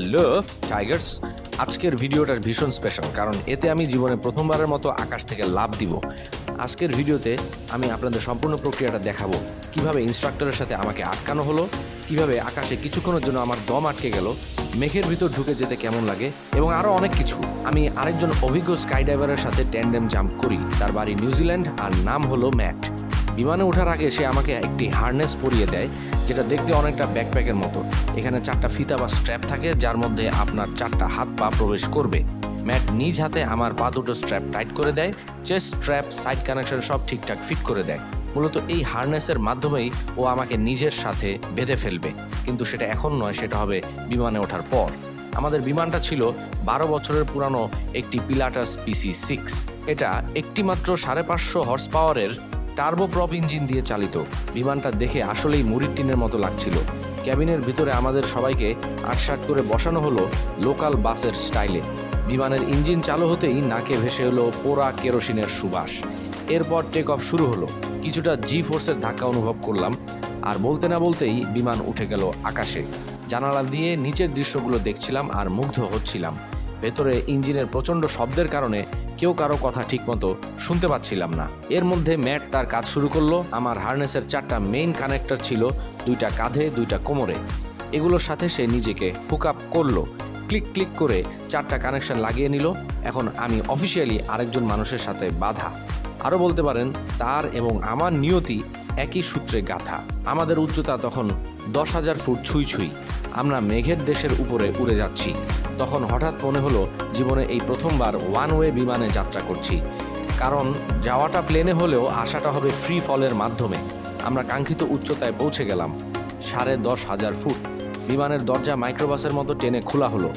Hello, Tigers. আজকের ভিডিওটার ভীষণ স্পেশাল কারণ এতে আমি জীবনে প্রথমবারের মতো আকাশ থেকে লাভ দিব। আজকের ভিডিওতে আমি আপনাদের সম্পূর্ণ প্রক্রিয়াটা দেখাবো। কীভাবে ইনস্ট্রাক্টরের সাথে আমাকে আটকানো হলো, কীভাবে আকাশে কিছুক্ষণের জন্য আমার দম আটকে গেল, মেঘের ভিতর ঢুকে যেতে কেমন লাগে, এবং আরও অনেক কিছু। আমি আরেকজন অভিজ্ঞ স্কাই ডাইভারের সাথে ট্যান্ডেম জাম্প করি। তার বাড়ি নিউজিল্যান্ড, আর নাম হলো ম্যাট। বিমানে ওঠার আগে সে আমাকে একটি হার্নেস পরিয়ে দেয়, যেটা দেখতে অনেকটা ব্যাকপ্যাকের মতো। এখানে চারটা ফিতা বা স্ট্র্যাপ থাকে, যার মধ্যে আপনার চারটা হাত পা প্রবেশ করবে। ম্যাট নিজ হাতে আমার পা দুটো স্ট্র্যাপ টাইট করে দেয় চেস্ট স্ট্র্যাপ সাইড কানেকশন সব ঠিকঠাক ফিট করে দেয়। মূলত এই হার্নেসের মাধ্যমেই ও আমাকে নিজের সাথে বেঁধে ফেলবে। কিন্তু সেটা এখন নয়, সেটা হবে বিমানে ওঠার পর। আমাদের বিমানটা ছিল বারো বছরের পুরানো একটি পিলাটাস পিসি সিক্স এটা একটিমাত্র সাড়ে পাঁচশো হর্স পাওয়ারের টার্বোপ্রপ ইঞ্জিন দিয়ে চালিত। বিমানটা দেখে আসলেই মুড়ির টিনের মতো লাগছিল। ক্যাবিনের ভিতরে আমাদের সবাইকে আটসাট করে বসানো হলো লোকাল বাসের স্টাইলে। বিমানের ইঞ্জিন চালু হতেই নাকে ভেসে হলো পোড়া কেরোসিনের সুবাস। এরপর টেক অফ শুরু হলো। কিছুটা জি ফোর্সের ধাক্কা অনুভব করলাম আর বলতে না বলতেই বিমান উঠে গেল আকাশে। জানালা দিয়ে নিচের দৃশ্যগুলো দেখছিলাম আর মুগ্ধ হচ্ছিলাম। ভেতরে ইঞ্জিনের প্রচণ্ড শব্দের কারণে কেউ কারও কথা ঠিকমতো শুনতে পাচ্ছিলাম না। এর মধ্যে ম্যাট তার কাজ শুরু করল। আমার হার্নেসের চারটা মেইন কানেক্টর ছিল, দুইটা কাঁধে, দুইটা কোমরে। এগুলোর সাথে সে নিজেকে হুক আপ করল। ক্লিক ক্লিক করে চারটা কানেকশন লাগিয়ে নিল। এখন আমি অফিসিয়ালি আরেকজন মানুষের সাথে বাধা। আরও বলতে পারেন, তার এবং আমার নিয়তি একই সূত্রে গাথা। আমাদের উচ্চতা তখন দশ হাজার ফুট ছুঁই ছুঁই। আমরা মেঘের দেশের উপরে উড়ে যাচ্ছি। তখন হঠাৎ মনে হলো জীবনে এই প্রথমবার ওয়ান ওয়ে বিমানে যাত্রা করছি। কারণ যাওয়াটা প্লেনে হলেও আসাটা হবে ফ্রি ফলের মাধ্যমে। আমরা কাঙ্ক্ষিত উচ্চতায় পৌঁছে গেলাম, সাড়ে দশ হাজার ফুট। বিমানের দরজা মাইক্রোবাসের মতো টেনে খোলা হলো।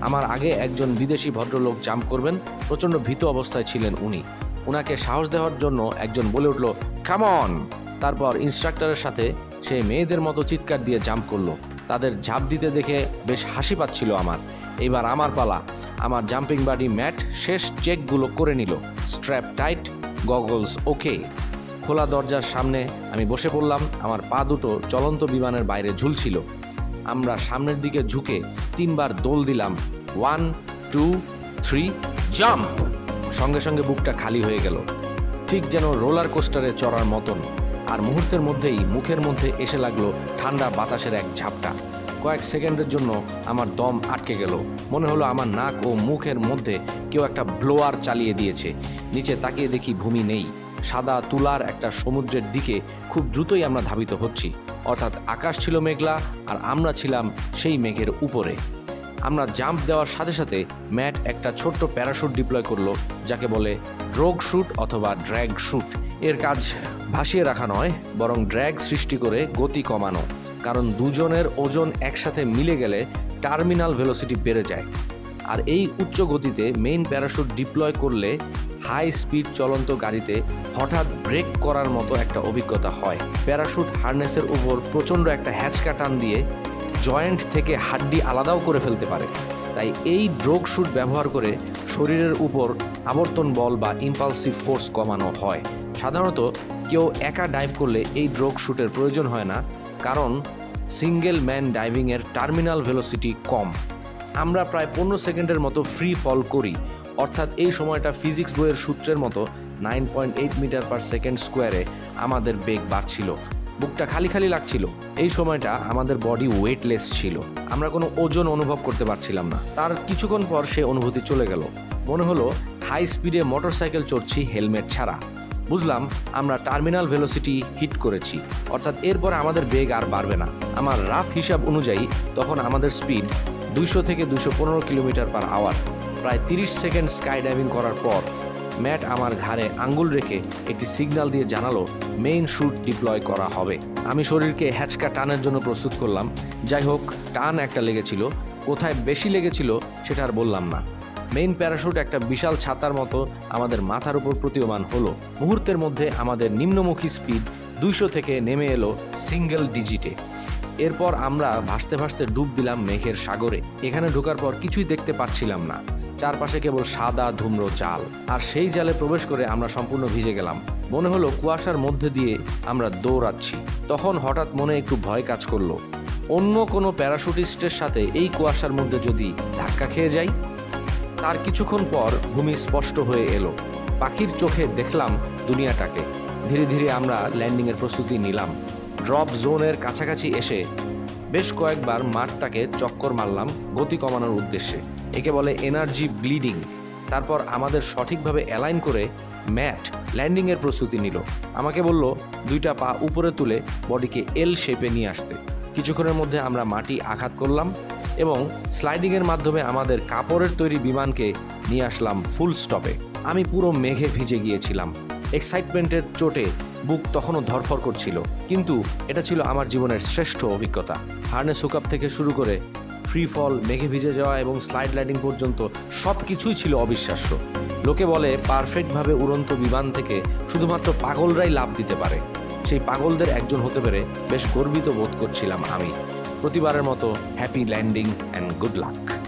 আমার আগে একজন বিদেশি ভদ্রলোক জাম্প করবেন, প্রচণ্ড ভীত অবস্থায় ছিলেন উনি। উনাকে সাহস দেওয়ার জন্য একজন বলে উঠল কামন তারপর ইনস্ট্রাক্টরের সাথে সে মেয়েদের মতো চিৎকার দিয়ে জাম্প করল। তাদের ঝাঁপ দিতে দেখে বেশ হাসি পাচ্ছিল আমার। এবার আমার পালা। আমার জাম্পিং বাডি ম্যাট শেষ চেকগুলো করে নিল। স্ট্র্যাপ টাইট গগলস ওকে খোলা দরজার সামনে আমি বসে পড়লাম। আমার পা দুটো চলন্ত বিমানের বাইরে ঝুলছিল। আমরা সামনের দিকে ঝুঁকে তিনবার দোল দিলাম। ওয়ান টু থ্রি জাম্প সঙ্গে সঙ্গে বুকটা খালি হয়ে গেল। ঠিক যেন রোলার কোস্টারে চড়ার মতন। আর মুহূর্তের মধ্যেই মুখের মধ্যে এসে লাগল ঠান্ডা বাতাসের এক ঝাপটা। কয়েক সেকেন্ডের জন্য আমার দম আটকে গেল। মনে হলো আমার নাক ও মুখের মধ্যে কেউ একটা ব্লোয়ার চালিয়ে দিয়েছে। নিচে তাকিয়ে দেখি ভূমি নেই। সাদা তুলার একটা সমুদ্রের দিকে খুব দ্রুতই আমরা ধাবিত হচ্ছি। অর্থাৎ আকাশ ছিল মেঘলা আর আমরা ছিলাম সেই মেঘের উপরে। আমরা জাম্প দেওয়ার সাথে সাথে ম্যাট একটা ছোট্ট প্যারাশুট ডিপ্লয় করল, যাকে বলে ড্রোগ শুট অথবা ড্র্যাগ শুট। এর কাজ ভাসিয়ে রাখা নয়, বরং ড্র্যাগ সৃষ্টি করে গতি কমানো। কারণ দুজনের ওজন একসাথে মিলে গেলে টার্মিনাল ভেলোসিটি বেড়ে যায়। আর এই উচ্চ গতিতে মেইন প্যারাশুট ডিপ্লয় করলে হাই স্পিড চলন্ত গাড়িতে হঠাৎ ব্রেক করার মতো একটা অভিজ্ঞতা হয়। প্যারাশুট হার্নেসের উপর প্রচণ্ড একটা হ্যাচকা টান দিয়ে জয়েন্ট থেকে হাড্ডি আলাদাও করে ফেলতে পারে। তাই এই ড্রোগ শুট ব্যবহার করে শরীরের উপর আবর্তন বল বা ইম্পালসিভ ফোর্স কমানো হয়। সাধারণত কেউ একা ডাইভ করলে এই ড্রোগ শ্যুটের প্রয়োজন হয় না, কারণ সিঙ্গেল ম্যান ডাইভিংয়ের টার্মিনাল ভেলোসিটি কম। আমরা প্রায় পনেরো সেকেন্ডের মতো ফ্রি ফল করি, অর্থাৎ এই সময়টা ফিজিক্স বইয়ের সূত্রের মতো nine point eight metre per second স্কোয়ারে আমাদের বেগ বাড়ছিল। বুকটা খালি খালি লাগছিল। এই সময়টা আমাদের বডি ওয়েটলেস ছিল। আমরা কোনো ওজন অনুভব করতে পারছিলাম না। তার কিছুক্ষণ পর সে অনুভূতি চলে গেল। মনে হলো হাই স্পিডে মোটরসাইকেল চড়ছি হেলমেট ছাড়া। বুঝলাম, আমরা টার্মিনাল ভেলোসিটি হিট করেছি। অর্থাৎ এরপর আমাদের বেগ আর বাড়বে না। আমার রাফ হিসাব অনুযায়ী, তখন আমাদের স্পিড দুইশো থেকে দুশো পনেরো কিলোমিটার পার আওয়ার প্রায় তিরিশ সেকেন্ড স্কাই ডাইভিং করার পর ম্যাট আমার ঘাড়ে আঙ্গুল রেখে একটি সিগন্যাল দিয়ে জানালো, মেইন শুট ডিপ্লয় করা হবে। আমি শরীরকে হ্যাচকা টানের জন্য প্রস্তুত করলাম। যাই হোক, টান একটা লেগেছিল। কোথায় বেশি লেগেছিল সেটা আর বললাম না। মেইন প্যারাশুট একটা বিশাল ছাতার মতো আমাদের মাথার উপর প্রতীয়মান হলো। মুহূর্তের মধ্যে আমাদের নিম্নমুখী স্পিড দুইশো থেকে নেমে এলো সিঙ্গেল ডিজিটে। এরপর আমরা ভাসতে ভাসতে ডুব দিলাম মেঘের সাগরে। এখানে ঢোকার পর কিছুই দেখতে পাচ্ছিলাম না। চারপাশে কেবল সাদা ধুম্র চাল। আর সেই জালে প্রবেশ করে আমরা সম্পূর্ণ ভিজে গেলাম। মনে হলো কুয়াশার মধ্যে দিয়ে আমরা দৌড়াচ্ছি। তখন হঠাৎ মনে একটু ভয় কাজ করল। অন্য কোনো প্যারাশুটিস্টের সাথে এই কুয়াশার মধ্যে যদি ধাক্কা খেয়ে যাই? তার কিছুক্ষণ পর ভূমি স্পষ্ট হয়ে এলো। পাখির চোখে দেখলাম দুনিয়াটাকে। ধীরে ধীরে আমরা ল্যান্ডিংয়ের প্রস্তুতি নিলাম। ড্রপ জোনের কাছাকাছি এসে বেশ কয়েকবার মাঠটাকে চক্কর মারলাম গতি কমানোর উদ্দেশ্যে। একে বলে এনার্জি ব্লিডিং। তারপর আমাদের সঠিকভাবে অ্যালাইন করে ম্যাট ল্যান্ডিংয়ের প্রস্তুতি নিল। আমাকে বলল, দুইটা পা উপরে তুলে বডিকে এল শেপে নিয়ে আসতে। কিছুক্ষণের মধ্যে আমরা মাটি আঘাত করলাম এবং স্লাইডিংয়ের মাধ্যমে আমাদের কাপড়ের তৈরি বিমানকে নিয়ে আসলাম ফুল স্টপে আমি পুরো মেঘে ভিজে গিয়েছিলাম। এক্সাইটমেন্টের চোটে বুক তখনও ধরফর করছিল। কিন্তু এটা ছিল আমার জীবনের শ্রেষ্ঠ অভিজ্ঞতা। হার্নেস হুকআপ থেকে শুরু করে ফ্রি ফল মেঘে ভিজে যাওয়া এবং স্লাইড লাইডিং পর্যন্ত সব কিছুই ছিল অবিশ্বাস্য। লোকে বলে, পারফেক্টভাবে উড়ন্ত বিমান থেকে শুধুমাত্র পাগলরাই লাভ দিতে পারে। সেই পাগলদের একজন হতে পেরে বেশ গর্বিত বোধ করছিলাম আমি। প্রতিবারের মতো happy landing and good luck